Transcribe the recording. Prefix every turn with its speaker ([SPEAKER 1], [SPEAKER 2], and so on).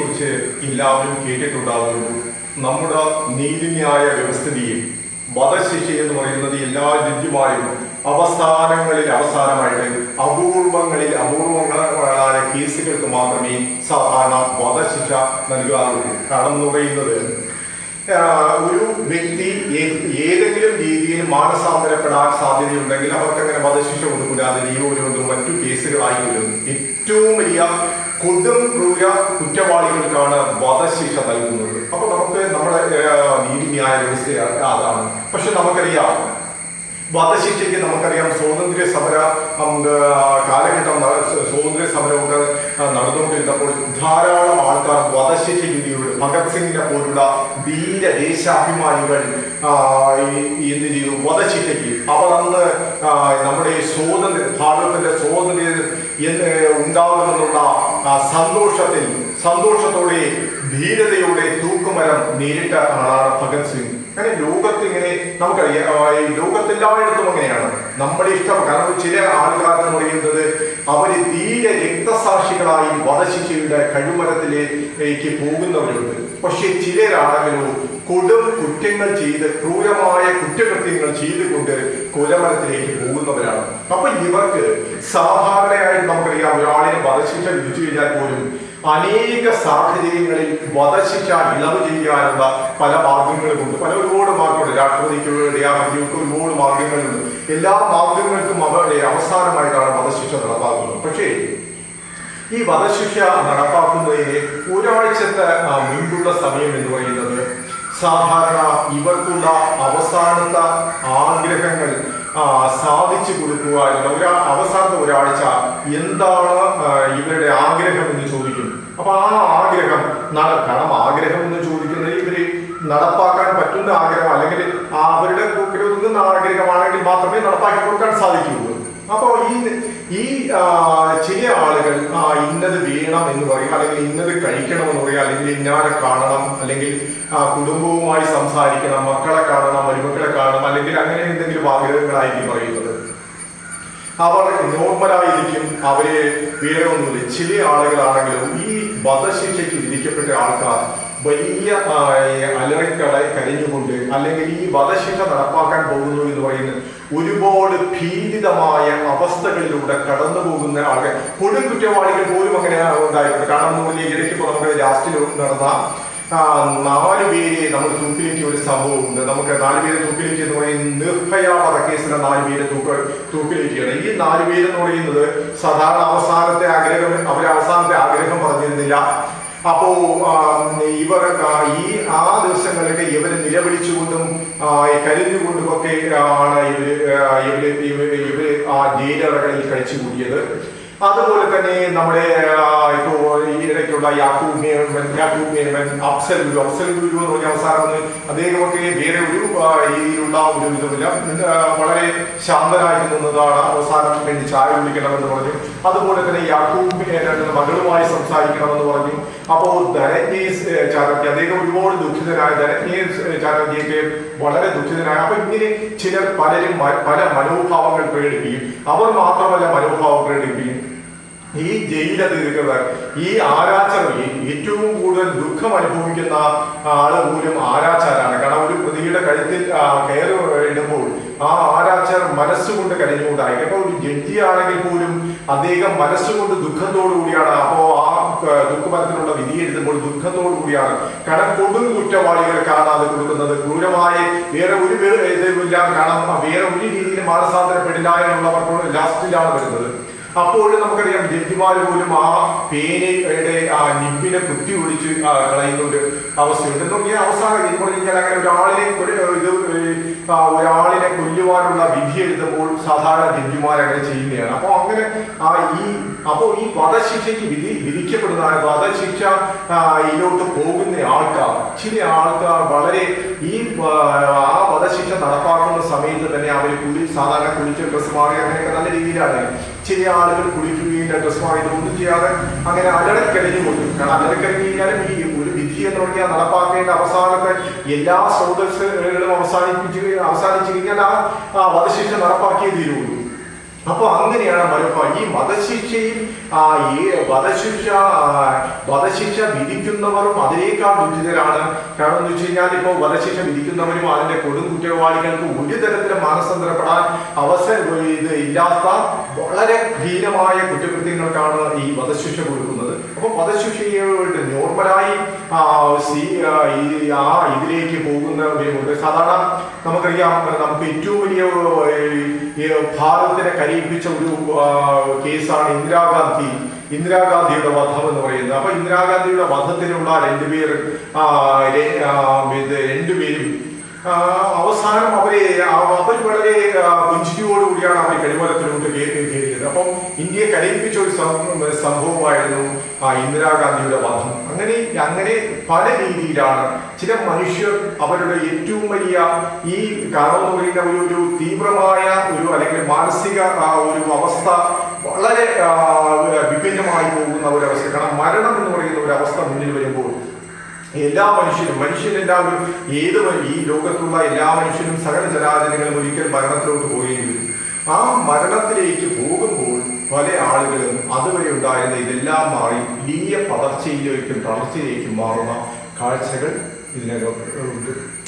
[SPEAKER 1] കുറിച്ച് എല്ലാവരും കേട്ടിട്ടുണ്ടാകുന്നു നമ്മുടെ നീതിന്യായ വ്യവസ്ഥിതിയിൽ വധശിക്ഷ എന്ന് പറയുന്നത് എല്ലാ ജഡ്ജിമാരും അവസാനങ്ങളിൽ അവസാനമായിട്ട് അപൂർവങ്ങളിൽ അപൂർവങ്ങളായ കേസുകൾക്ക് മാത്രമേ സാധാരണ വധശിക്ഷ നൽകാറുള്ളൂ. കാരണം പറയുന്നത് ഒരു വ്യക്തി ഏതെങ്കിലും രീതിയിൽ മാനസാന്തരപ്പെടാൻ സാധ്യതയുണ്ടെങ്കിൽ അവർക്ക് അങ്ങനെ വധശിക്ഷ കൊടുക്കില്ലാതെ ജീവനൊന്നും മറ്റു കേസുകളായി വരും. ഏറ്റവും വലിയ കൊടും ക്രൂര കുറ്റവാളികൾക്കാണ് വധശിക്ഷ നൽകുന്നത്. അപ്പൊ നമുക്ക് നമ്മുടെ നീതിന്യായ വ്യവസ്ഥ അതാണ്. പക്ഷെ നമുക്കറിയാം വധശിക്ഷയ്ക്ക് നമുക്കറിയാം സ്വാതന്ത്ര്യ സമര കാലഘട്ടം സ്വാതന്ത്ര്യ സമരമൊക്കെ നടന്നുകൊണ്ടിരുന്നപ്പോൾ ധാരാളം ആൾക്കാർ വധശിക്ഷയ്ക്ക് വിധിയുണ്ട് ഭഗത് സിംഗിനെ പോലുള്ള ധീര ദേശാഭിമാനികൾ എന്ത് ചെയ്തു? വധശിക്ഷയ്ക്ക്. അവർ അന്ന് നമ്മുടെ സ്വാതന്ത്ര്യം ഭാരതത്തിന്റെ സ്വാതന്ത്ര്യം ഉണ്ടാകുമെന്നുള്ള സന്തോഷത്തിൽ സന്തോഷത്തോടെ ധീരതയോടെ തൂക്കുമരം നേരിട്ട ആളാണ് ഭഗത് സിംഗ്. അങ്ങനെ ലോകത്ത് ഇങ്ങനെ നമുക്കറിയാം ലോകത്തെല്ലായിടത്തും അങ്ങനെയാണ്. നമ്മുടെ ഇഷ്ടം കാരണം ചില ആൾക്കാർ എന്ന് പറയുന്നത് അവർ ധീര രക്തസാക്ഷികളായി വധശിക്ഷയുടെ കഴിമരത്തിലേക്ക് പോകുന്നവരുണ്ട്. പക്ഷെ ചിലരാണെങ്കിലും കൊടും കുറ്റങ്ങൾ ചെയ്ത് ക്രൂരമായ കുറ്റകൃത്യങ്ങൾ ചെയ്തുകൊണ്ട് കൊലമരത്തിലേക്ക് പോകുന്നവരാണ്. അപ്പൊ ഇവർക്ക് സാധാരണയായിട്ട് നമുക്കറിയാം ഒരാളിനെ വധശിക്ഷ വിധിച്ചു കഴിഞ്ഞാൽ പോലും അനേക സാഹചര്യങ്ങളിൽ വധശിക്ഷ ഇളവ് ചെയ്യാനുള്ള പല മാർഗങ്ങളുമുണ്ട്. പല ഒരുപാട് മാർഗമുണ്ട്. രാഷ്ട്രപതിക്ക് ദയാഹരിക്ക് ഒരുപാട് മാർഗങ്ങളുണ്ട്. എല്ലാ മാർഗങ്ങൾക്കും അവരുടെ അവസാനമായിട്ടാണ് വധശിക്ഷ നടപ്പാക്കുന്നത്. പക്ഷേ ഈ വധശിക്ഷ നടപ്പാക്കുന്നതിന് ഒരാഴ്ചത്തെ മുൻപുള്ള സമയം എന്ന് പറയുന്നത് സാധാരണ ഇവർക്കുള്ള അവസാനത്തെ ആഗ്രഹങ്ങൾ സാധിച്ചു കൊടുക്കുക ഒരു അവസാനത്തെ ഒരാഴ്ച എന്താണ് ഇവരുടെ ആഗ്രഹം എന്ന് ചോദിക്കും അപ്പൊ ആ ആഗ്രഹം നടക്കണം ആഗ്രഹം എന്ന് ചോദിക്കുന്നത് ഇവർ നടപ്പാക്കാൻ പറ്റുന്ന ആഗ്രഹം അല്ലെങ്കിൽ അവരുടെ ആഗ്രഹമാണെങ്കിൽ മാത്രമേ നടപ്പാക്കി കൊടുക്കാൻ സാധിക്കുകയുള്ളൂ. അപ്പോൾ ഈ ഈ ചില ആളുകൾ ആ ഇന്നത് വീണം എന്ന് പറയും അല്ലെങ്കിൽ ഇന്നത് കഴിക്കണം എന്ന് പറയും അല്ലെങ്കിൽ ഇന്നാരെ കാണണം അല്ലെങ്കിൽ കുടുംബവുമായി സംസാരിക്കണം മക്കളെ കാണണം മരുമക്കളെ കാണണം അല്ലെങ്കിൽ അങ്ങനെ എന്തെങ്കിലും ആഗ്രഹങ്ങളായിരിക്കും പറയുന്നത്. അവർ നോർമലായിരിക്കും അവരെ വേറെ ഒന്നുമില്ല ചില ആളുകളാണെങ്കിലും ഈ വധശിക്ഷയ്ക്ക് വിധിക്കപ്പെട്ട ആൾക്കാർ വലിയ അലറിക്കട കരഞ്ഞുകൊണ്ട് അല്ലെങ്കിൽ ഈ വധശിക്ഷ നടപ്പാക്കാൻ പോകുന്നു എന്ന് പറയുന്ന ഒരുപാട് ഭീതിതമായ അവസ്ഥകളിലൂടെ കടന്നു പോകുന്ന ആളുകൾ. കൊടും കുറ്റവാളികൾ പോലും അങ്ങനെ ഉണ്ടായിട്ടുണ്ട്. കാരണം പറഞ്ഞാൽ ഇടയ്ക്ക് നമ്മുടെ ലാസ്റ്റിൽ നടന്ന നാല് പേരെ നമ്മൾ തൂക്കിലേക്ക് ഒരു സംഭവമുണ്ട്. നമുക്ക് നാല് പേരെ തൂക്കിലേക്ക് എന്ന് പറയുന്നത് നിർഭയ വധക്കേസിലെ നാല് പേരെ തൂക്ക തൂക്കിലേക്കാണ് ഈ നാല് പേരെന്ന് പറയുന്നത് സാധാരണ അവസാനത്തെ ആഗ്രഹം അവരെ അവസാനത്തെ ആഗ്രഹം പറഞ്ഞിരുന്നില്ല. അപ്പോ ഇവർ ഈ ആ ദിവസങ്ങളിലൊക്കെ ഇവർ നിലവിളിച്ചുകൊണ്ടും കരുതുകൊണ്ടും കരഞ്ഞുകൊണ്ടും ഒക്കെ ആണ് ഇവർ ഇവർ ഇവർ ആ ജയിലറകളിൽ കഴിച്ചു കൂടിയത് അതുപോലെ തന്നെ നമ്മുടെ ഇപ്പോ ഈ ഇടയ്ക്കുള്ള യാക്കൂബ് മേമൻ യാക്കൂബ് മേമൻ അഫ്സൽ ഗുരു അഫ്സൽ ഗുരു എന്ന് പറഞ്ഞ അവസാനം അദ്ദേഹമൊക്കെ വേറെ ഒരു രീതിയിലുള്ള ഒരു ഇതുമില്ല. വളരെ ശാന്തനായിട്ട് നിന്നതാണ് അവസാനം വേണ്ടി ചായ കുടിക്കണമെന്ന് പറഞ്ഞു. അതുപോലെ തന്നെ യാക്കൂബ് മകളുമായി സംസാരിക്കണമെന്ന് പറഞ്ഞു. അപ്പോൾ ധനജ്ഞി ചാറ്റർജി അദ്ദേഹം ഒരുപാട് ദുഃഖിതനായ ധനജ്ഞി ചാറ്റർജിയൊക്കെ വളരെ ദുഃഖിതനായ അപ്പൊ ഇങ്ങനെ ചിലർ പലരും പല മനോഭാവങ്ങൾ പ്രകടിപ്പിക്കും. അവർ മാത്രമല്ല മനോഭാവം പ്രകടിപ്പിക്കും. ഈ ജയിലധികൃതർ ഈ ആരാച്ചർ ഏറ്റവും കൂടുതൽ ദുഃഖം അനുഭവിക്കുന്ന ആൾ പോലും ആരാച്ചാരാണ്. കാരണം ഒരു പ്രതിയുടെ കഴുത്തിൽ കയറ് ഇടുമ്പോൾ ആ ആരാച്ചർ മനസ്സുകൊണ്ട് കരഞ്ഞുകൊണ്ടായി അപ്പോൾ ഒരു ജഡ്ജിയാണെങ്കിൽ പോലും അദ്ദേഹം മനസ്സുകൊണ്ട് ദുഃഖത്തോടു കൂടിയാണ്. അപ്പോ ആ ദുഃഖമരത്തിനുള്ള വിധി എഴുതുമ്പോൾ ദുഃഖത്തോടു കൂടിയാണ്. കാരണം കൊടും കുറ്റവാളികൾ കാണാതെ കൊടുക്കുന്നത്. ക്രൂരമായ വേറെ ഒരു ഇതുമില്ല. കാരണം വേറെ ഒരു രീതിയിൽ മാനസാന്തരപ്പെടില്ല എന്നുള്ളവർക്ക് ലാസ്റ്റിലാണ് വരുന്നത്. അപ്പോഴും നമുക്കറിയാം ജഡ്ജിമാർ പോലും ആ പേനയുടെ ആ നിബിനെ കുത്തി ഒടിച്ച് കളയുന്ന ഒരു അവസ്ഥയുണ്ട്. എന്ന് അവസാനം എന്ന് പറഞ്ഞു കഴിഞ്ഞാൽ അങ്ങനെ ഒരാളിനെ ഒരു ഇത് ഒരാളിനെ കൊല്ലുവാനുള്ള വിധി എഴുതുമ്പോൾ സാധാരണ ജഡ്ജിമാർ അങ്ങനെ ചെയ്യുന്നതാണ്. അപ്പോൾ അങ്ങനെ ആ ഈ അപ്പോൾ ഈ വധശിക്ഷയ്ക്ക് വിധി വിധിക്കപ്പെടുന്ന വധശിക്ഷ ഇതിലോട്ട് പോകുന്ന ആൾക്കാർ ചില ആൾക്കാർ വളരെ ഈ ആ, വധശിക്ഷ നടപ്പാക്കുന്ന സമയത്ത് തന്നെ അവർ കുളി സാധാരണ കുളിച്ച ഡ്രസ് മാറി അങ്ങനെയൊക്കെ നല്ല രീതിയിലാണ്. ചില ആളുകൾ കുളിക്കുകയും ഡ്രസ് മാറി ഇതൊന്നും ചെയ്യാതെ അങ്ങനെ അലടക്കരഞ്ഞു കൊടുക്കും കാരണം അലടക്കരഞ്ഞു കഴിഞ്ഞാലും ഈ എന്ന് നടപ്പാക്കേണ്ട അവസാനത്തെ എല്ലാ സ്രോതസ്സുകളും അവസാനിപ്പിച്ച് അവസാനിച്ചു കഴിഞ്ഞാൽ ആ വധശിക്ഷ നടപ്പാക്കിയേ തീരുള്ളൂ. അപ്പൊ അങ്ങനെയാണ് മരപ്പ ഈ വധശിക്ഷയും ആ ഈ വധശിക്ഷ വധശിക്ഷ വിധിക്കുന്നവരും അതിനേക്കാൾ ദുരിതരാണ് കാരണം എന്ന് വെച്ച് കഴിഞ്ഞാൽ ഇപ്പോൾ വധശിക്ഷ വിധിക്കുന്നവരും അതിന്റെ കൊടും കുറ്റവാളികൾക്ക് ഒരു തരത്തിലും മാനസന്തരപ്പെടാൻ അവസരം ഇത് ഇല്ലാത്ത വളരെ ഹീനമായ കുറ്റകൃത്യങ്ങൾക്കാണ് ഈ വധശിക്ഷ കൊടുക്കുന്നത്. അപ്പൊ വധശിക്ഷയോട് നോർമലായി ആ, ഇതിലേക്ക് പോകുന്നവരുമുണ്ട് സാധാരണ നമുക്കറിയാം നമുക്ക് ഏറ്റവും വലിയ ഭാരതത്തിനെ കരയിപ്പിച്ച ഒരു കേസാണ് ഇന്ദിരാഗാന്ധി ഇന്ദിരാഗാന്ധിയുടെ വധം എന്ന് പറയുന്നത്. അപ്പൊ ഇന്ദിരാഗാന്ധിയുടെ വധത്തിലുള്ള രണ്ടുപേർ രണ്ടുപേരും അവസാനം അവരെ അവർ വളരെ പുഞ്ചിരിയോടുകൂടിയാണ് കയറി കയറിയത് അപ്പം ഇന്ത്യയെ കരയിപ്പിച്ച ഒരു സംഭവമായിരുന്നു ആ ഇന്ദിരാഗാന്ധിയുടെ വധം. അങ്ങനെ അങ്ങനെ പല രീതിയിലാണ് ചില മനുഷ്യർ അവരുടെ ഏറ്റവും വലിയ ഈ കാരണം ഒരു ഒരു തീവ്രമായ ഒരു അല്ലെങ്കിൽ മാനസിക ഒരു അവസ്ഥ വളരെ വിഭിന്നമായി പോകുന്ന ഒരു അവസ്ഥ. കാരണം മരണം എന്ന് പറയുന്ന ഒരു അവസ്ഥ മുന്നിൽ വരുമ്പോൾ എല്ലാ മനുഷ്യരും മനുഷ്യരെല്ലാവരും ഏത് ഈ ലോകത്തുള്ള എല്ലാ മനുഷ്യരും സകല ജനാചരങ്ങളും ഒരിക്കൽ മരണത്തിലോട്ട് പോവുകയും വരും. ആ മരണത്തിലേക്ക് പോകുമ്പോൾ പല ആളുകളും അതുവരെ ഉണ്ടായിരുന്ന ഇതെല്ലാം മാറി വലിയ പതർച്ചയിലേക്കും തളർച്ചയിലേക്കും മാറുന്ന കാഴ്ചകൾ ഇതിനകം ഉണ്ട്.